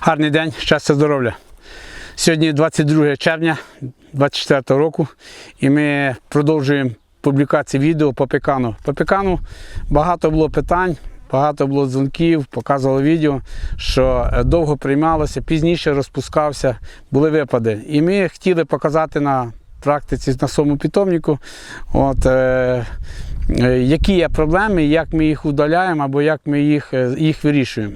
Гарний день, щастя, здоров'я. Сьогодні 22 червня 2024 року і ми продовжуємо публікації відео по пекану. По пекану багато було питань, багато було дзвонків, показували відео, що е, довго приймалося, пізніше розпускався, були випади. І ми хотіли показати на практиці на своєму питомнику, от, е, які є проблеми, як ми їх удаляємо або як ми їх, е, їх вирішуємо.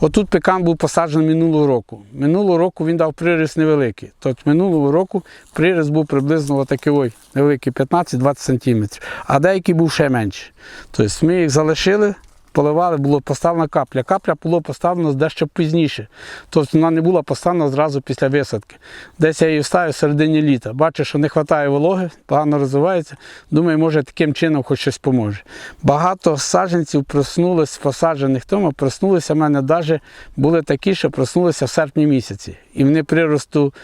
Отут пекан був посаджений минулого року. Минулого року він дав приріст невеликий. Тобто минулого року приріст був приблизно отакий ой, невеликий 15-20 см, а деякий був ще менше. Тобто ми їх залишили. Поливали, було поставлена капля. Капля було поставлено дещо пізніше. Тобто вона не була поставлена зразу після висадки. Десь я її вставив в середині літа. Бачу, що не вистачає вологи, погано розвивається. Думаю, може таким чином хоч щось поможе. Багато саджанців проснулись, посаджених тому, проснулися в мене навіть були такі, що проснулися в серпні місяці. І вони приросту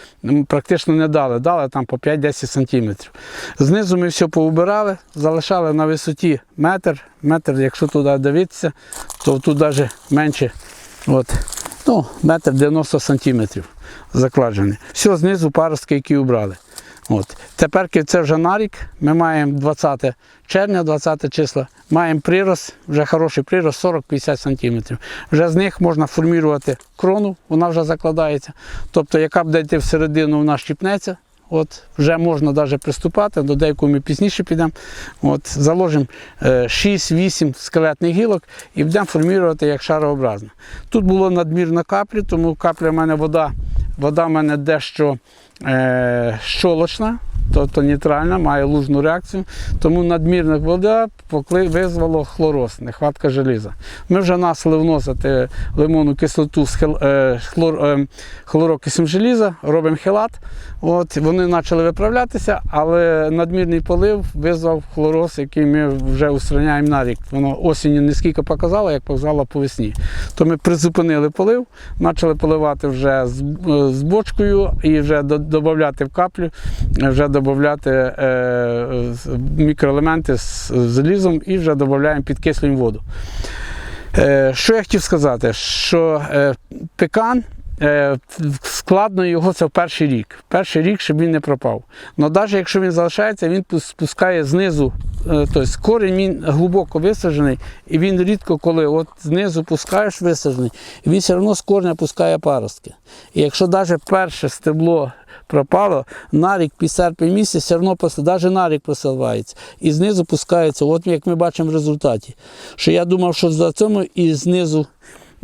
практично не дали, дали там по 5-10 сантиметрів. Знизу ми все поубирали, залишали на висоті метр. Метр, якщо туди дивитися, то тут навіть менше. От, ну, метр 90 сантиметрів закладений. Все знизу паростки, які убрали. От. Тепер це вже на рік. Ми маємо 20 червня, 20 числа. Маємо прирост, вже хороший прирост 40-50 см. Вже з них можна формувати крону, вона вже закладається. Тобто, яка буде йти всередину, вона щіпнеться. От, вже можна навіть приступати, до деякого ми пізніше підемо. От, заложимо е, 6-8 скелетних гілок і будемо формувати як шарообразно. Тут було надмірно каплі, тому капля в мене вода, вода в мене дещо е, щолочна, тобто нейтральна, має лужну реакцію. Тому надмірна вода визвало хлороз, нехватка желіза. Ми вже насили вносити лимонну кислоту з е, хлор, е, хлорокисом желіза, робимо хелат. От, вони почали виправлятися, але надмірний полив визвав хлороз, який ми вже устраняємо на рік. Воно осінню не скільки показало, як показало по весні. То ми призупинили полив, почали поливати вже з, е, з бочкою і вже додати в каплю, вже додати е, мікроелементи з залізом і вже додаємо підкислюємо воду. Е, що я хотів сказати, що е, пекан. Е, Складно його це в перший рік. Перший рік, щоб він не пропав. Але навіть якщо він залишається, він спускає знизу, е, тобто корінь він глибоко висаджений, і він рідко коли от знизу пускаєш висаджений, він все одно з корня пускає паростки. І якщо навіть перше стебло пропало, на рік під серпень місяць все одно навіть на рік просилається. І знизу пускається, от як ми бачимо в результаті. Що я думав, що за цьому і знизу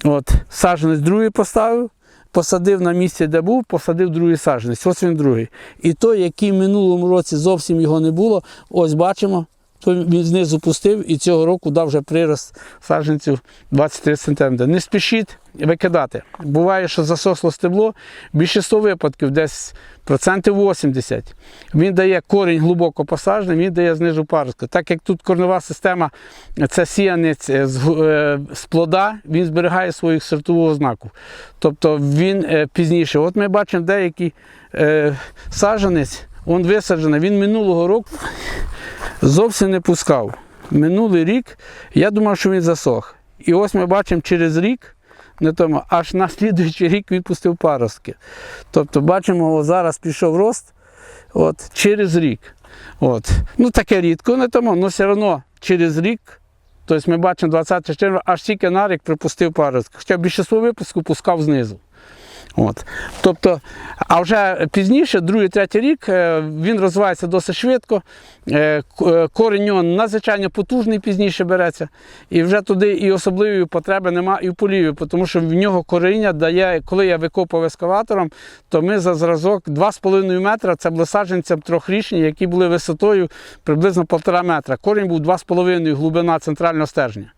от, саджанець другий поставив, посадив на місці, де був, посадив другий саджанець. Ось він другий. І той, який в минулому році зовсім його не було, ось бачимо. То він знизу пустив і цього року дав вже прирост саджанців 23 см. Не спішіть викидати. Буває, що засосло стебло, більшість випадків, десь процентів 80. Він дає корінь глибоко посаджений, він дає знизу паростку. Так як тут корнева система, це сіянець е, з, е, з плода, він зберігає свою сортову ознаку. Тобто він е, пізніше. От ми бачимо деякий саджанець, він висаджений, він минулого року зовсім не пускав. Минулий рік я думав, що він засох. І ось ми бачимо через рік, не тому, аж на слідуючий рік він пустив паростки. Тобто бачимо, зараз пішов рост от, через рік. От. Ну таке рідко не тому, але все одно через рік. Тобто ми бачимо 20 червня, аж тільки на рік припустив паростки. Хоча більшість випуску пускав знизу. От. Тобто, а вже пізніше, другий, третій рік, е, він розвивається досить швидко. е, е, Корінь нього надзвичайно потужний пізніше береться. І вже туди і особливої потреби немає і в поліві, тому що в нього коріння дає, коли я викопав ескаватором, то ми за зразок 2,5 метра це були саджанцям трьохрічні, які були висотою приблизно 1,5 метра. Корінь був 2,5 глибина центрального стержня.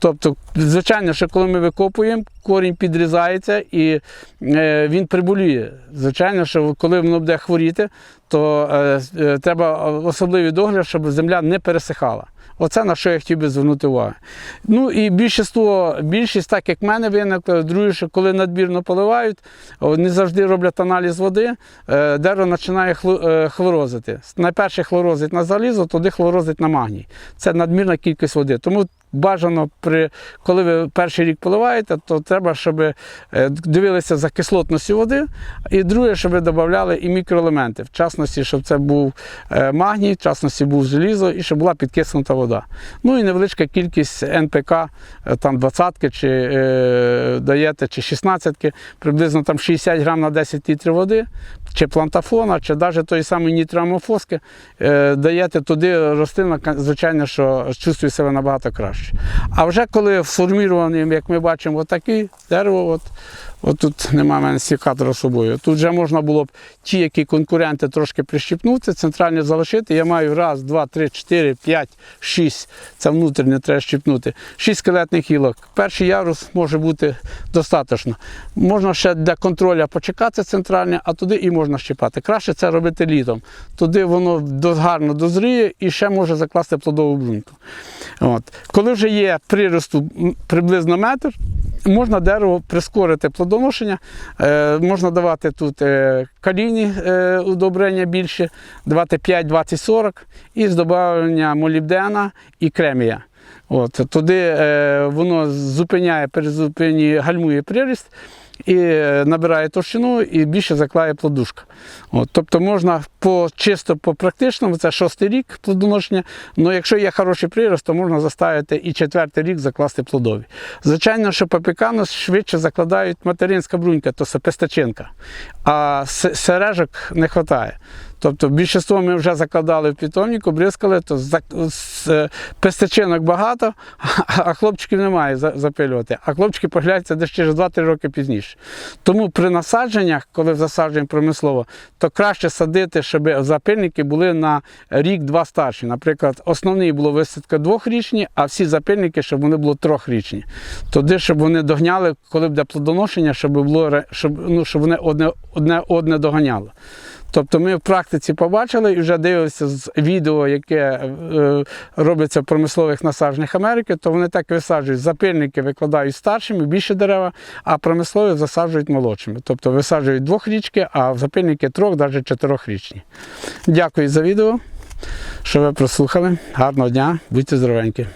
Тобто, звичайно, що коли ми викопуємо, корінь підрізається і е, він приболіє. Звичайно, що коли воно буде хворіти, то е, е, треба особливий догляд, щоб земля не пересихала. Оце на що я хотів би звернути увагу. Ну і більшість, більшість, так як в мене виникло, друге, що коли надмірно поливають, не завжди роблять аналіз води, дерево починає хло- хлорозити. Найперше хлорозить на залізо, тоді хлорозить на магній. Це надмірна кількість води. Тому бажано при коли ви перший рік поливаєте, то треба, щоб е, дивилися за кислотністю води. І друге, щоб ви додавали і мікроелементи. В частності, щоб це був е, магній, в частності був желізо і щоб була підкиснута вода. Ну і невеличка кількість НПК, е, там 20 чи е, даєте, чи 16 приблизно там 60 грам на 10 літрів води, чи плантафона, чи навіть тої самої нітроамофоски, е, даєте туди, рослина, звичайно, що чувствує себе набагато краще. А вже коли формірований, як ми бачимо, отакий дерево, от, от тут немає мене секатора з собою. Тут вже можна було б ті, які конкуренти трошки прищіпнути, центральні залишити. Я маю раз, два, три, чотири, п'ять, шість. Це внутрішнє треба щіпнути. Шість скелетних гілок. Перший ярус може бути достатньо. Можна ще для контролю почекати центральне, а туди і можна щіпати. Краще це робити літом. Туди воно гарно дозріє і ще може закласти плодову бруньку. От. Коли вже є приросту приблизно метр, можна дерево прискорити плодоношення, е, можна давати тут е, калійні е, удобрення більше, давати 5, 20, 40 і з додавання молібдена і кремія. От, туди е, воно зупиняє, перезупинює, гальмує приріст і е, набирає товщину і більше заклає плодушка. От, тобто можна по, чисто по практичному, це шостий рік плодоношення, але якщо є хороший прирост, то можна заставити і четвертий рік закласти плодові. Звичайно, що по пекану швидше закладають материнська брунька, то це пестачинка, а сережок не вистачає. Тобто більшість ми вже закладали в питомник, бризкали, то е, багато, а хлопчиків немає за- запилювати. А хлопчики появляються десь через 2-3 роки пізніше. Тому при насадженнях, коли засаджуємо промислово, то краще садити, щоб запильники були на рік-два старші. Наприклад, основний було висадка двохрічні, а всі запильники, щоб вони були трьохрічні. Туди, щоб вони догняли, коли буде плодоношення, щоб було щоб, ну, щоб вони одне, одне одне доганяло. Тобто ми в практиці побачили і вже дивилися з відео, яке е, робиться в промислових насадженнях Америки, то вони так висаджують. Запильники викладають старшими, більше дерева, а промислові засаджують молодшими. Тобто висаджують двохрічки, а запильники трьох, навіть чотирьохрічні. Дякую за відео, що ви прослухали. Гарного дня, будьте здоровенькі.